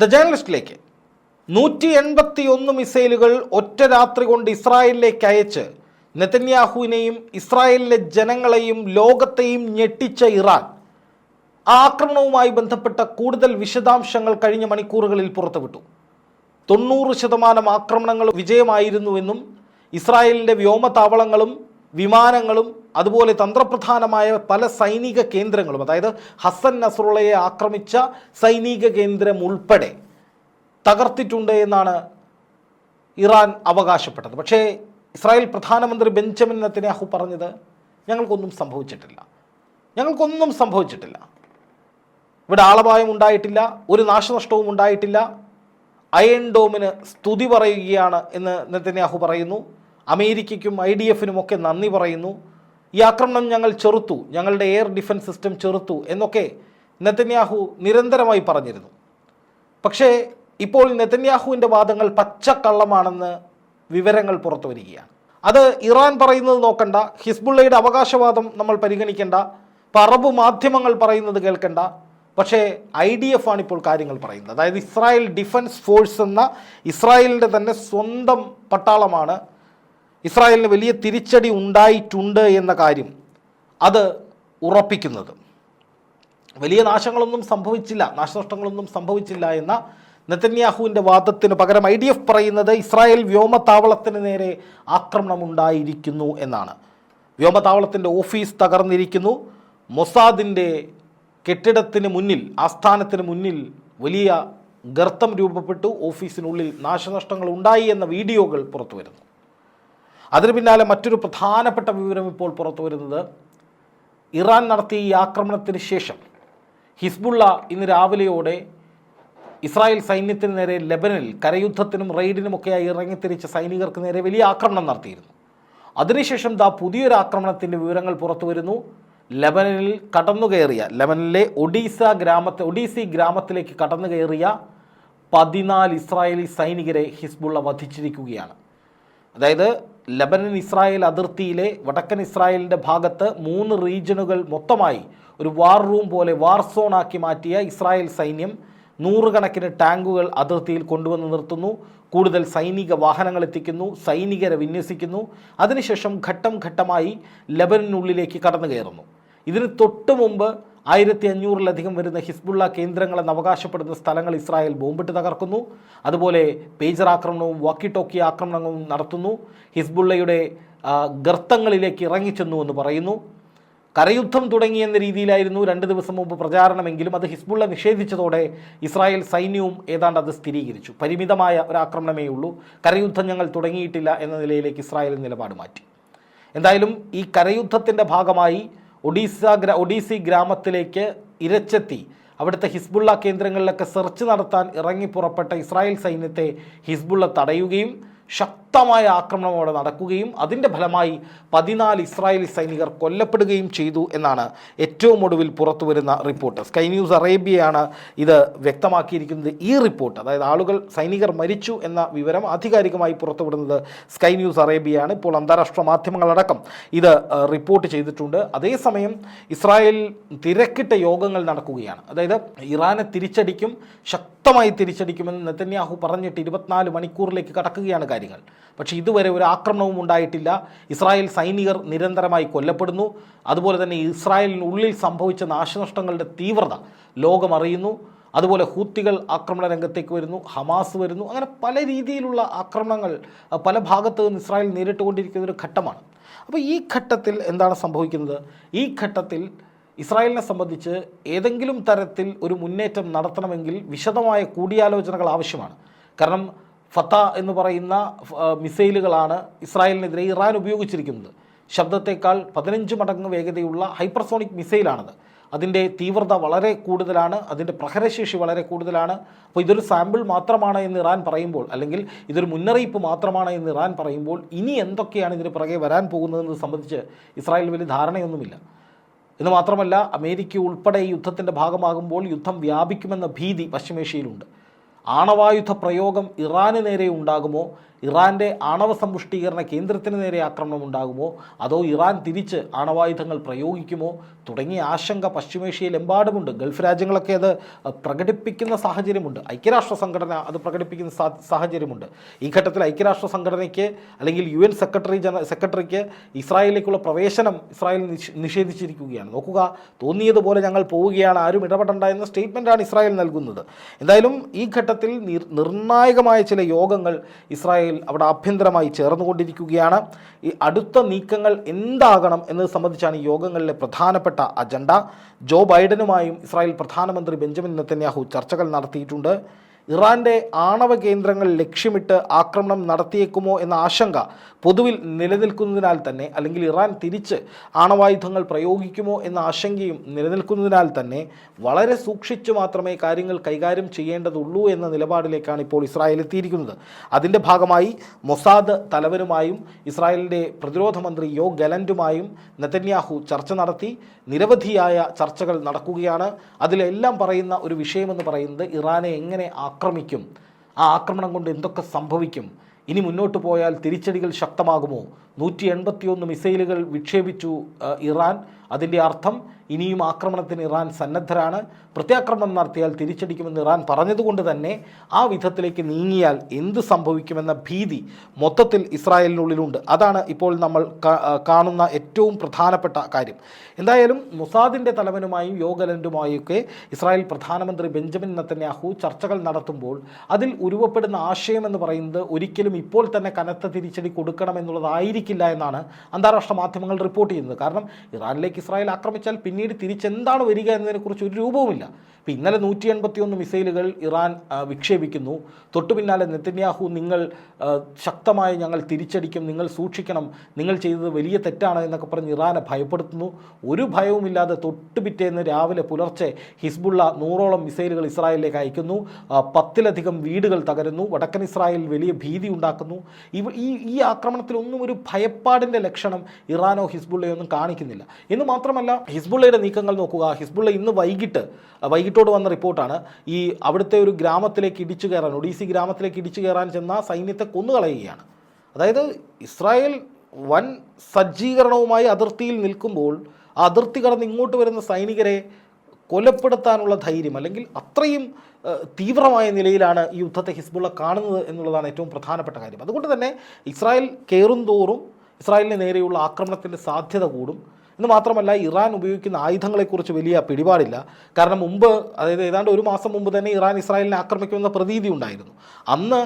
The ജേർണലിസ്റ്റിലേക്ക് നൂറ്റി എൺപത്തി ഒന്ന് മിസൈലുകൾ ഒറ്റ രാത്രി കൊണ്ട് ഇസ്രായേലിലേക്ക് അയച്ച് നെതന്യാഹുവിനെയും ഇസ്രായേലിലെ ജനങ്ങളെയും ലോകത്തെയും ഞെട്ടിച്ച ഇറാൻ. ആ ആക്രമണവുമായി ബന്ധപ്പെട്ട കൂടുതൽ വിശദാംശങ്ങൾ കഴിഞ്ഞ മണിക്കൂറുകളിൽ പുറത്തുവിട്ടു. തൊണ്ണൂറ് ശതമാനം ആക്രമണങ്ങൾ വിജയമായിരുന്നുവെന്നും ഇസ്രായേലിന്റെ വ്യോമതാവളങ്ങളും വിമാനങ്ങളും അതുപോലെ തന്ത്രപ്രധാനമായ പല സൈനിക കേന്ദ്രങ്ങളും അതായത് ഹസൻ നസ്രുള്ളയെ ആക്രമിച്ച സൈനിക കേന്ദ്രം ഉൾപ്പെടെ തകർത്തിട്ടുണ്ട് എന്നാണ് ഇറാൻ അവകാശപ്പെട്ടത്. പക്ഷേ ഇസ്രായേൽ പ്രധാനമന്ത്രി ബെഞ്ചമിൻ നെത്തന്യാഹു പറഞ്ഞത് ഞങ്ങൾക്കൊന്നും സംഭവിച്ചിട്ടില്ല. ഞങ്ങൾക്കൊന്നും സംഭവിച്ചിട്ടില്ല. ഇവിടെ ആളപായം ഉണ്ടായിട്ടില്ല ഒരു നാശനഷ്ടവും ഉണ്ടായിട്ടില്ല. അയൺ ഡോമിന് സ്തുതി പറയുകയാണ് എന്ന് നെത്തന്യാഹു പറയുന്നു. അമേരിക്കയ്ക്കും ഐ ഡി എഫിനും ഒക്കെ നന്ദി പറയുന്നു. ഈ ആക്രമണം ഞങ്ങൾ ചെറുത്തു. ഞങ്ങളുടെ എയർ ഡിഫൻസ് സിസ്റ്റം ചെറുത്തു എന്നൊക്കെ നെതന്യാഹു നിരന്തരമായി പറഞ്ഞിരുന്നു. പക്ഷേ ഇപ്പോൾ നെതന്യാഹുവിന്റെ വാദങ്ങൾ പച്ചക്കള്ളമാണെന്ന് വിവരങ്ങൾ പുറത്തു വരികയാണ്. അത് ഇറാൻ പറയുന്നത് നോക്കണ്ട ഹിസ്ബുള്ളയുടെ അവകാശവാദം നമ്മൾ പരിഗണിക്കേണ്ട അറബ് മാധ്യമങ്ങൾ പറയുന്നത് കേൾക്കണ്ട. പക്ഷേ ഐ ഡി എഫ് ആണ് ഇപ്പോൾ കാര്യങ്ങൾ പറയുന്നത്. അതായത് ഇസ്രായേൽ ഡിഫൻസ് ഫോഴ്സ് എന്ന ഇസ്രായേലിന്റെ തന്നെ സ്വന്തം പട്ടാളമാണ്. ഇസ്രായേലിന് വലിയ തിരിച്ചടി ഉണ്ടായിട്ടുണ്ട് എന്ന കാര്യം അത് ഉറപ്പിക്കുന്നത്. വലിയ നാശങ്ങളൊന്നും സംഭവിച്ചില്ല നാശനഷ്ടങ്ങളൊന്നും സംഭവിച്ചില്ല എന്ന നെതന്യാഹുവിന്റെ വാദത്തിന് പകരം ഐ ഡി എഫ് പറയുന്നത് ഇസ്രായേൽ വ്യോമതാവളത്തിന് നേരെ ആക്രമണം ഉണ്ടായിരിക്കുന്നു എന്നാണ്. വ്യോമത്താവളത്തിന്റെ ഓഫീസ് തകർന്നിരിക്കുന്നു. മൊസാദിന്റെ കെട്ടിടത്തിന് മുന്നിൽ ആസ്ഥാനത്തിന് മുന്നിൽ വലിയ ഗർത്തം രൂപപ്പെട്ടു. ഓഫീസിനുള്ളിൽ നാശനഷ്ടങ്ങൾ ഉണ്ടായി എന്ന വീഡിയോകൾ പുറത്തു വരുന്നു അതിന് പിന്നാലെ മറ്റൊരു പ്രധാനപ്പെട്ട വിവരം ഇപ്പോൾ പുറത്തു വരുന്നത്. ഇറാൻ നടത്തിയ ഈ ആക്രമണത്തിന് ശേഷം ഹിസ്ബുള്ള ഇന്ന് രാവിലെയോടെ ഇസ്രായേൽ സൈന്യത്തിന് നേരെ ലെബനിൽ കരയുദ്ധത്തിനും റെയ്ഡിനുമൊക്കെയായി ഇറങ്ങിത്തിരിച്ച സൈനികർക്ക് നേരെ വലിയ ആക്രമണം നടത്തിയിരുന്നു. അതിനുശേഷം ദാ പുതിയൊരു ആക്രമണത്തിന്റെ വിവരങ്ങൾ പുറത്തു വരുന്നു. ലെബനനിൽ കടന്നുകയറിയ ലെബനിലെ ഒഡീസ ഗ്രാമത്തെ ഒഡീസി ഗ്രാമത്തിലേക്ക് കടന്നു കയറിയ പതിനാല് ഇസ്രായേലി സൈനികരെ ഹിസ്ബുള്ള വധിച്ചിരിക്കുകയാണ്. അതായത് ലബനൻ ഇസ്രായേൽ അതിർത്തിയിലെ വടക്കൻ ഇസ്രായേലിന്റെ ഭാഗത്ത് മൂന്ന് റീജിയനുകൾ മൊത്തമായി ഒരു വാർ റൂം പോലെ വാർ സോണാക്കി മാറ്റിയ ഇസ്രായേൽ സൈന്യം നൂറുകണക്കിന് ടാങ്കുകൾ അതിർത്തിയിൽ കൊണ്ടുവന്ന് നിർത്തുന്നു. കൂടുതൽ സൈനിക വാഹനങ്ങൾ എത്തിക്കുന്നു. സൈനികരെ വിന്യസിക്കുന്നു. അതിനുശേഷം ഘട്ടം ഘട്ടമായി ലബനനുള്ളിലേക്ക് കടന്നു കയറുന്നു ഇതിന് തൊട്ട് മുമ്പ് ആയിരത്തി അഞ്ഞൂറിലധികം വരുന്ന ഹിസ്ബുള്ള കേന്ദ്രങ്ങളെന്ന് അവകാശപ്പെടുന്ന സ്ഥലങ്ങൾ ഇസ്രായേൽ ബോംബിട്ട് തകർക്കുന്നു. അതുപോലെ പേജർ ആക്രമണവും വാക്കി ടോക്കി ആക്രമണങ്ങളും നടത്തുന്നു. ഹിസ്ബുള്ളയുടെ ഗർത്തങ്ങളിലേക്ക് ഇറങ്ങിച്ചെന്നു എന്ന് പറയുന്നു. കരയുദ്ധം തുടങ്ങി എന്ന രീതിയിലായിരുന്നു രണ്ട് ദിവസം മുമ്പ് പ്രചാരണമെങ്കിലും അത് ഹിസ്ബുള്ള നിഷേധിച്ചതോടെ ഇസ്രായേൽ സൈന്യവും ഏതാണ്ട് അത് സ്ഥിരീകരിച്ചു. പരിമിതമായ ഒരു ആക്രമണമേ ഉള്ളൂ. കരയുദ്ധം ഞങ്ങൾ തുടങ്ങിയിട്ടില്ല എന്ന നിലയിലേക്ക് ഇസ്രായേൽ നിലപാട് മാറ്റി. എന്തായാലും ഈ കരയുദ്ധത്തിന്റെ ഭാഗമായി ഒഡീസ ഒഡീസി ഗ്രാമത്തിലേക്ക് ഇരച്ചെത്തി. അവിടുത്തെ ഹിസ്ബുള്ള കേന്ദ്രങ്ങളിലൊക്കെ സെർച്ച് നടത്താൻ ഇറങ്ങി പുറപ്പെട്ട ഇസ്രായേൽ സൈന്യത്തെ ഹിസ്ബുള്ള തടയുകയും ശക്തമായ ആക്രമണം അവിടെ നടക്കുകയും അതിന്റെ ഫലമായി പതിനാല് ഇസ്രായേലി സൈനികർ കൊല്ലപ്പെടുകയും ചെയ്തു എന്നാണ് ഏറ്റവും ഒടുവിൽ പുറത്തു വരുന്ന റിപ്പോർട്ട്. സ്കൈ ന്യൂസ് അറേബ്യയാണ് ഇത് വ്യക്തമാക്കിയിരിക്കുന്നത്. ഈ റിപ്പോർട്ട് അതായത് ആളുകൾ സൈനികർ മരിച്ചു എന്ന വിവരം ആധികാരികമായി പുറത്തുവിടുന്നത് സ്കൈ ന്യൂസ് അറേബ്യയാണ്. ഇപ്പോൾ അന്താരാഷ്ട്ര മാധ്യമങ്ങളടക്കം ഇത് റിപ്പോർട്ട് ചെയ്തിട്ടുണ്ട്. അതേസമയം ഇസ്രായേൽ തിരക്കിട്ട യോഗങ്ങൾ നടക്കുകയാണ്. അതായത് ഇറാനെ തിരിച്ചടിക്കും ശക്തമായി തിരിച്ചടിക്കുമെന്ന് നെതന്യാഹു പറഞ്ഞിട്ട് ഇരുപത്തിനാല് മണിക്കൂറിലേക്ക് കടക്കുകയാണ് കാര്യങ്ങൾ പക്ഷേ ഇതുവരെ ഒരു ആക്രമണവും ഉണ്ടായിട്ടില്ല. ഇസ്രായേൽ സൈനികർ നിരന്തരമായി കൊല്ലപ്പെടുന്നു. അതുപോലെ തന്നെ ഇസ്രായേലിനുള്ളിൽ സംഭവിച്ച നാശനഷ്ടങ്ങളുടെ തീവ്രത ലോകമറിയുന്നു അതുപോലെ ഹൂത്തികൾ ആക്രമണ രംഗത്തേക്ക് വരുന്നു ഹമാസ് വരുന്നു. അങ്ങനെ പല രീതിയിലുള്ള ആക്രമണങ്ങൾ പല ഭാഗത്തു നിന്ന് ഇസ്രായേൽ നേരിട്ടുകൊണ്ടിരിക്കുന്ന ഒരു ഘട്ടമാണ്. അപ്പോൾ ഈ ഘട്ടത്തിൽ എന്താണ് സംഭവിക്കുന്നത്? ഈ ഘട്ടത്തിൽ ഇസ്രായേലിനെ സംബന്ധിച്ച് ഏതെങ്കിലും തരത്തിൽ ഒരു മുന്നേറ്റം നടത്തണമെങ്കിൽ വിശദമായ കൂടിയാലോചനകൾ ആവശ്യമാണ്. കാരണം ഫത്ത എന്ന് പറയുന്ന മിസൈലുകളാണ് ഇസ്രായേലിനെതിരെ ഇറാൻ ഉപയോഗിച്ചിരിക്കുന്നത്. ശബ്ദത്തേക്കാൾ പതിനഞ്ച് മടങ്ങ് വേഗതയുള്ള ഹൈപ്പർസോണിക് മിസൈലാണത്. അതിന്റെ തീവ്രത വളരെ കൂടുതലാണ് അതിന്റെ പ്രഹരശേഷി വളരെ കൂടുതലാണ്. അപ്പോൾ ഇതൊരു സാമ്പിൾ മാത്രമാണ് എന്ന് ഇറാൻ പറയുമ്പോൾ അല്ലെങ്കിൽ ഇതൊരു മുന്നറിയിപ്പ് മാത്രമാണ് എന്ന് ഇറാൻ പറയുമ്പോൾ ഇനി എന്തൊക്കെയാണ് ഇതിന് പുറകെ വരാൻ പോകുന്നതെന്ന് സംബന്ധിച്ച് ഇസ്രായേൽ വലിയ ധാരണയൊന്നുമില്ല. എന്ന് മാത്രമല്ല അമേരിക്ക ഉൾപ്പെടെ യുദ്ധത്തിന്റെ ഭാഗമാകുമ്പോൾ യുദ്ധം വ്യാപിക്കുമെന്ന ഭീതി പശ്ചിമേഷ്യയിലുണ്ട്. ആണവായുധ പ്രയോഗം ഇറാന് നേരെ ഉണ്ടാകുമോ? ഇറാന്റെ ആണവ സമ്പുഷ്ടീകരണ കേന്ദ്രത്തിന് നേരെ ആക്രമണം ഉണ്ടാകുമോ? അതോ ഇറാൻ തിരിച്ച് ആണവായുധങ്ങൾ പ്രയോഗിക്കുമോ? തുടങ്ങിയ ആശങ്ക പശ്ചിമേഷ്യയിലെമ്പാടുമുണ്ട് ഗൾഫ് രാജ്യങ്ങളൊക്കെ അത് പ്രകടിപ്പിക്കുന്ന സാഹചര്യമുണ്ട്. ഐക്യരാഷ്ട്ര സംഘടന അത് പ്രകടിപ്പിക്കുന്ന സാഹചര്യമുണ്ട്. ഈ ഘട്ടത്തിൽ ഐക്യരാഷ്ട്ര സംഘടനയ്ക്ക് അല്ലെങ്കിൽ യു എൻ സെക്രട്ടറി ജന സെക്രട്ടറിക്ക് ഇസ്രായേലിലേക്കുള്ള പ്രവേശനം ഇസ്രായേൽ നിഷേധിച്ചിരിക്കുകയാണ്. നോക്കുക തോന്നിയതുപോലെ ഞങ്ങൾ പോവുകയാണ്. ആരും ഇടപെടേണ്ട എന്ന സ്റ്റേറ്റ്മെന്റാണ് ഇസ്രായേൽ നൽകുന്നത്. എന്തായാലും ഈ ഘട്ടത്തിൽ നിർ- നിർണായകമായ ചില യോഗങ്ങൾ ഇസ്രായേൽ അവിടെ ആഭ്യന്തരമായി ചേർന്നുകൊണ്ടിരിക്കുകയാണ്. ഈ അടുത്ത നീക്കങ്ങൾ എന്താകണം എന്നത് സംബന്ധിച്ചാണ് യോഗങ്ങളിലെ പ്രധാനപ്പെട്ട അജണ്ട. ജോ ബൈഡനുമായും ഇസ്രായേൽ പ്രധാനമന്ത്രി ബെഞ്ചമിൻ നെത്തന്യാഹു ചർച്ചകൾ നടത്തിയിട്ടുണ്ട്. ഇറാന്റെ ആണവ കേന്ദ്രങ്ങൾ ലക്ഷ്യമിട്ട് ആക്രമണം നടത്തിയേക്കുമോ എന്ന ആശങ്ക പൊതുവിൽ നിലനിൽക്കുന്നതിനാൽ തന്നെ അല്ലെങ്കിൽ ഇറാൻ തിരിച്ച് ആണവായുധങ്ങൾ പ്രയോഗിക്കുമോ എന്ന ആശങ്കയും നിലനിൽക്കുന്നതിനാൽ തന്നെ വളരെ സൂക്ഷിച്ചു മാത്രമേ കാര്യങ്ങൾ കൈകാര്യം ചെയ്യേണ്ടതുള്ളൂ എന്ന നിലപാടിലേക്കാണ് ഇപ്പോൾ ഇസ്രായേൽ എത്തിയിരിക്കുന്നത്. അതിന്റെ ഭാഗമായി മൊസാദ് തലവനുമായും ഇസ്രായേലിന്റെ പ്രതിരോധ മന്ത്രി യോ ഗലന്റുമായും നെതന്യാഹു ചർച്ച നടത്തി. നിരവധിയായ ചർച്ചകൾ നടക്കുകയാണ്. അതിലെല്ലാം പറയുന്ന ഒരു വിഷയമെന്ന് പറയുന്നത് ഇറാനെ എങ്ങനെ ആക്രമിക്കും ആ ആക്രമണം കൊണ്ട് എന്തൊക്കെ സംഭവിക്കും? ഇനി മുന്നോട്ട് പോയാൽ തിരിച്ചടികൾ ശക്തമാകുമോ? നൂറ്റി എൺപത്തിയൊന്ന് മിസൈലുകൾ വിക്ഷേപിച്ചു ഇറാൻ. അതിന്റെ അർത്ഥം ഇനിയും ആക്രമണത്തിന് ഇറാൻ സന്നദ്ധരാണ്. പ്രത്യാക്രമണം നടത്തിയാൽ തിരിച്ചടിക്കുമെന്ന് ഇറാൻ പറഞ്ഞതുകൊണ്ട് തന്നെ ആ വിധത്തിലേക്ക് നീങ്ങിയാൽ എന്ത് സംഭവിക്കുമെന്ന ഭീതി മൊത്തത്തിൽ ഇസ്രായേലിനുള്ളിലുണ്ട്. അതാണ് ഇപ്പോൾ നമ്മൾ കാണുന്ന ഏറ്റവും പ്രധാനപ്പെട്ട കാര്യം. എന്തായാലും മുസാദിന്റെ തലവനുമായും യോഗലൻഡുമായും ഒക്കെ ഇസ്രായേൽ പ്രധാനമന്ത്രി ബെഞ്ചമിൻ നത്തന്യാഹു ചർച്ചകൾ നടത്തുമ്പോൾ അതിൽ ഉരുവപ്പെടുന്ന ആശയം എന്ന് പറയുന്നത് ഒരിക്കലും ഇപ്പോൾ തന്നെ കനത്ത തിരിച്ചടി കൊടുക്കണമെന്നുള്ളതായിരിക്കില്ല എന്നാണ് അന്താരാഷ്ട്ര മാധ്യമങ്ങൾ റിപ്പോർട്ട് ചെയ്യുന്നത്. കാരണം ഇറാനിലേക്ക് ഇസ്രായേൽ ആക്രമിച്ചാൽ പിന്നീട് തിരിച്ചെന്താണ് വരിക എന്നതിനെക്കുറിച്ച് ഒരു രൂപവുമില്ല. ഇപ്പം ഇന്നലെ നൂറ്റി എൺപത്തിയൊന്ന് മിസൈലുകൾ ഇറാൻ വിക്ഷേപിക്കുന്നു. തൊട്ടു പിന്നാലെ നെത്തന്യാഹു നിങ്ങൾ ശക്തമായി ഞങ്ങൾ തിരിച്ചടിക്കും നിങ്ങൾ സൂക്ഷിക്കണം നിങ്ങൾ ചെയ്തത് വലിയ തെറ്റാണ് എന്നൊക്കെ പറഞ്ഞ് ഇറാനെ ഭയപ്പെടുത്തുന്നു. ഒരു ഭയവുമില്ലാതെ തൊട്ടു പിറ്റേന്ന് രാവിലെ പുലർച്ചെ ഹിസ്ബുള്ള നൂറോളം മിസൈലുകൾ ഇസ്രായേലിലേക്ക് അയക്കുന്നു. പത്തിലധികം വീടുകൾ തകരുന്നു. വടക്കൻ ഇസ്രായേൽ വലിയ ഭീതി ഉണ്ടാക്കുന്നു. ഈ ഈ ആക്രമണത്തിലൊന്നും ഒരു ഭയപ്പാടിന്റെ ലക്ഷണം ഇറാനോ ഹിസ്ബുള്ളയോ ഒന്നും കാണിക്കുന്നില്ല. എന്ന് മാത്രമല്ല ഹിസ്ബുള്ളയുടെ നീക്കങ്ങൾ നോക്കുക. ഹിസ്ബുള്ള ഇന്ന് വൈകിട്ട് വൈകിട്ടോട് വന്ന റിപ്പോർട്ടാണ്. ഈ അവിടുത്തെ ഒരു ഗ്രാമത്തിലേക്ക് ഇടിച്ചു കയറാൻ ഒഡീസി ഗ്രാമത്തിലേക്ക് ഇടിച്ചു കയറാൻ ചെന്ന സൈന്യത്തെ കൊന്നുകളയുകയാണ്. അതായത് ഇസ്രായേൽ വൻ സജ്ജീകരണവുമായി അതിർത്തിയിൽ നിൽക്കുമ്പോൾ അതിർത്തി കടന്ന് ഇങ്ങോട്ട് വരുന്ന സൈനികരെ കൊലപ്പെടുത്താനുള്ള ധൈര്യം അല്ലെങ്കിൽ അത്രയും തീവ്രമായ നിലയിലാണ് ഈ യുദ്ധത്തെ ഹിസ്ബുള്ള കാണുന്നത് എന്നുള്ളതാണ് ഏറ്റവും പ്രധാനപ്പെട്ട കാര്യം. അതുകൊണ്ട് തന്നെ ഇസ്രായേൽ കയറും തോറും ഇസ്രായേലിന് നേരെയുള്ള ആക്രമണത്തിന്റെ സാധ്യത കൂടും. എന്ന് മാത്രമല്ല ഇറാൻ ഉപയോഗിക്കുന്ന ആയുധങ്ങളെക്കുറിച്ച് വലിയ പിടിപാടില്ല. കാരണം മുമ്പ് അതായത് ഏതാണ്ട് ഒരു മാസം മുമ്പ് തന്നെ ഇറാൻ ഇസ്രായേലിനെ ആക്രമിക്കുമെന്ന പ്രതീതി ഉണ്ടായിരുന്നു. അന്ന്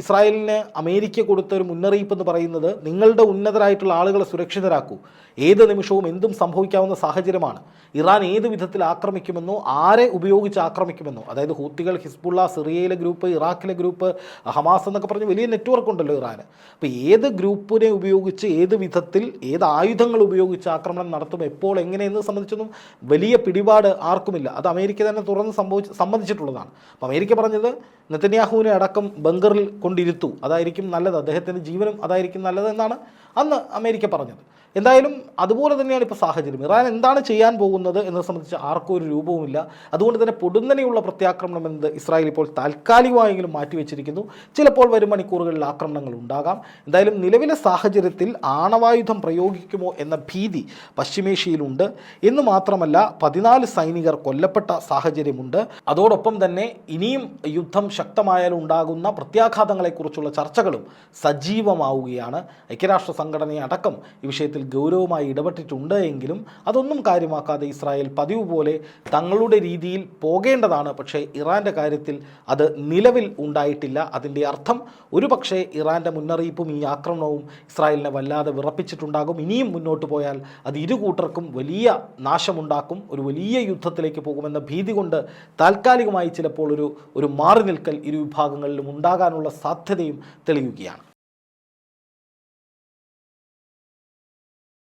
ഇസ്രായേലിന് അമേരിക്ക കൊടുത്ത ഒരു മുന്നറിയിപ്പ് എന്ന് പറയുന്നത് നിങ്ങളുടെ ഉന്നതരായിട്ടുള്ള ആളുകളെ സുരക്ഷിതരാക്കൂ. ഏത് നിമിഷവും എന്തും സംഭവിക്കാവുന്ന സാഹചര്യമാണ്. ഇറാൻ ഏത് വിധത്തിൽ ആക്രമിക്കുമെന്നോ ആരെ ഉപയോഗിച്ച് ആക്രമിക്കുമെന്നോ അതായത് ഹൂത്തികൾ ഹിസ്ബുള്ള സിറിയയിലെ ഗ്രൂപ്പ് ഇറാഖിലെ ഗ്രൂപ്പ് ഹമാസ് എന്നൊക്കെ പറഞ്ഞ് വലിയ നെറ്റ്വർക്ക് ഉണ്ടല്ലോ ഇറാന്. അപ്പോൾ ഏത് ഗ്രൂപ്പിനെ ഉപയോഗിച്ച് ഏത് വിധത്തിൽ ഏത് ആയുധങ്ങൾ ഉപയോഗിച്ച് ആക്രമണം നടത്തും എപ്പോൾ എങ്ങനെ എങ്ങനെയെന്ന് സംബന്ധിച്ചൊന്നും വലിയ പിടിപാട് ആർക്കുമില്ല. അത് അമേരിക്ക തന്നെ തുറന്ന് സംഭവിച്ച് സമ്മതിച്ചിട്ടുള്ളതാണ്. അപ്പോൾ അമേരിക്ക പറഞ്ഞത് നെത്തന്യാഹുവിനെ അടക്കം ബങ്കറിൽ കൊണ്ടിരുത്തു. അതായിരിക്കും നല്ലത്. അദ്ദേഹത്തിന്റെ ജീവനും അതായിരിക്കും നല്ലതെന്നാണ് അന്ന് അമേരിക്ക പറഞ്ഞത്. എന്തായാലും അതുപോലെ തന്നെയാണ് ഇപ്പോൾ സാഹചര്യം. ഇറാൻ എന്താണ് ചെയ്യാൻ പോകുന്നത് എന്നത് സംബന്ധിച്ച് ആർക്കും ഒരു രൂപവുമില്ല. അതുകൊണ്ട് തന്നെ പൊടുന്നനെയുള്ള പ്രത്യാക്രമണം എന്നത് ഇസ്രായേൽ ഇപ്പോൾ താൽക്കാലികമായെങ്കിലും മാറ്റിവെച്ചിരിക്കുന്നു. ചിലപ്പോൾ വരും മണിക്കൂറുകളിൽ ആക്രമണങ്ങൾ ഉണ്ടാകാം. എന്തായാലും നിലവിലെ സാഹചര്യത്തിൽ ആണവായുധം പ്രയോഗിക്കുമോ എന്ന ഭീതി പശ്ചിമേഷ്യയിലുണ്ട്. എന്ന് മാത്രമല്ല പതിനാല് സൈനികർ കൊല്ലപ്പെട്ട സാഹചര്യമുണ്ട്. അതോടൊപ്പം തന്നെ ഇനിയും യുദ്ധം ശക്തമായാൽ ഉണ്ടാകുന്ന പ്രത്യാഘാതങ്ങളെക്കുറിച്ചുള്ള ചർച്ചകളും സജീവമാവുകയാണ്. ഐക്യരാഷ്ട്ര സംഘടനയടക്കം ഈ വിഷയത്തിൽ ഗൗരവമായി ഇടപെട്ടിട്ടുണ്ട് എങ്കിലും അതൊന്നും കാര്യമാക്കാതെ ഇസ്രായേൽ പതിവ് പോലെ തങ്ങളുടെ രീതിയിൽ പോകേണ്ടതാണ്. പക്ഷേ ഇറാന്റെ കാര്യത്തിൽ അത് നിലവിൽ ഉണ്ടായിട്ടില്ല. അതിന്റെ അർത്ഥം ഒരുപക്ഷേ ഇറാന്റെ മുന്നറിയിപ്പും ഈ ആക്രമണവും ഇസ്രായേലിനെ വല്ലാതെ വിറപ്പിച്ചിട്ടുണ്ടാകും. ഇനിയും മുന്നോട്ട് പോയാൽ അത് ഇരു കൂട്ടർക്കും വലിയ നാശമുണ്ടാക്കും. ഒരു വലിയ യുദ്ധത്തിലേക്ക് പോകുമെന്ന ഭീതി കൊണ്ട് താൽക്കാലികമായി ചിലപ്പോൾ ഒരു ഒരു മാറി നിൽക്കൽ ഇരു വിഭാഗങ്ങളിലും ഉണ്ടാകാനുള്ള സാധ്യതയും തെളിയുകയാണ്.